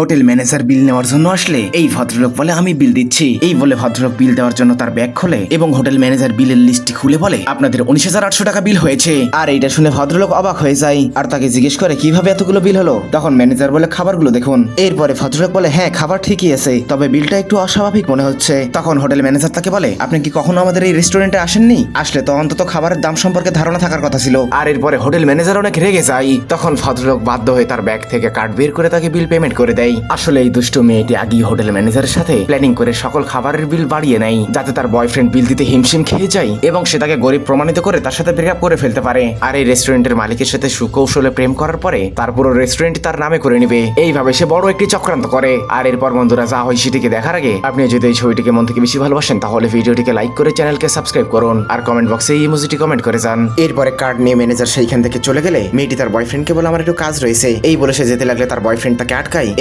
Hotel manager বিল নেওয়ার জন্য আসলে। এই ভদ্রলোক বলে, আমি বিল দিচ্ছি। এই বলে ভদ্রলোক বিল দেওয়ার জন্য তার ব্যাগ খোলে এবং হোটেল ম্যানেজার বিলের লিস্টটি খুলে বলে, আপনাদের উনিশ হাজার আটশো টাকা বিল হয়েছে। আর এইটা শুনে ভদ্রলোক অবাক হয়ে যায় আর তাকে জিজ্ঞেস করে, কীভাবে এতগুলো বিল হলো? তখন ম্যানেজার বলে, খাবারগুলো দেখুন। এরপরে ভদ্রলোক বলে হ্যাঁ খাবার ঠিকই আছে, তবে বিলটা একটু অস্বাভাবিক মনে হচ্ছে। তখন হোটেল ম্যানেজার তাকে বলে, আপনি কি কখনো আমাদের এই রেস্টুরেন্টে আসেননি? আসলে তো অন্তত খাবারের দাম সম্পর্কে ধারণা থাকার কথা ছিল। আর এরপরে হোটেল ম্যানেজার অনেক রেগে যায়। তখন ভদ্রলোক বাধ্য হয়ে তার ব্যাগ থেকে কার্ড বের করে তাকে বিল পেমেন্ট করে দেয়। আসলে এই দুষ্ট মেয়েটি আগেই হোটেল ম্যানেজারের সাথে প্ল্যানিং করে সকল খাবারের বিল বাড়িয়ে নেয়, যাতে তার বয়ফ্রেন্ড বিল দিতে হিমশিম খেয়ে যায় এবং সে তাকে গরিব প্রমাণিত করে তার সাথে ব্রেকআপ করে ফেলতে পারে। আর এই রেস্টুরেন্টের মালিকের সাথে সুকৌশলে প্রেম করার পরে তার পুরো রেস্টুরেন্ট তার নামে করে নেবে। এইভাবে সে বড় একটি চক্রান্ত করে। আর এরপর বন্ধুরা, যা হয় সেটিকে দেখার আগে আপনি যদি এই ছবিটিকে মন থেকে বেশি ভালোবাসেন, তাহলে ভিডিওটিকে লাইক করে চ্যানেলকে সাবস্ক্রাইব করুন। আর কমেন্ট বক্সে এই ইমোজিটি কমেন্ট করে যান। এরপরে কার্ড নিয়ে ম্যানেজার সেইখান থেকে চলে গেলে মেয়েটি তার বয়ফ্রেন্ডকে বলে, আমার একটু কাজ রয়েছে। এই বলে সে যেতে লাগলে তার বয়ফ্রেন্ড তাকে আটকায়।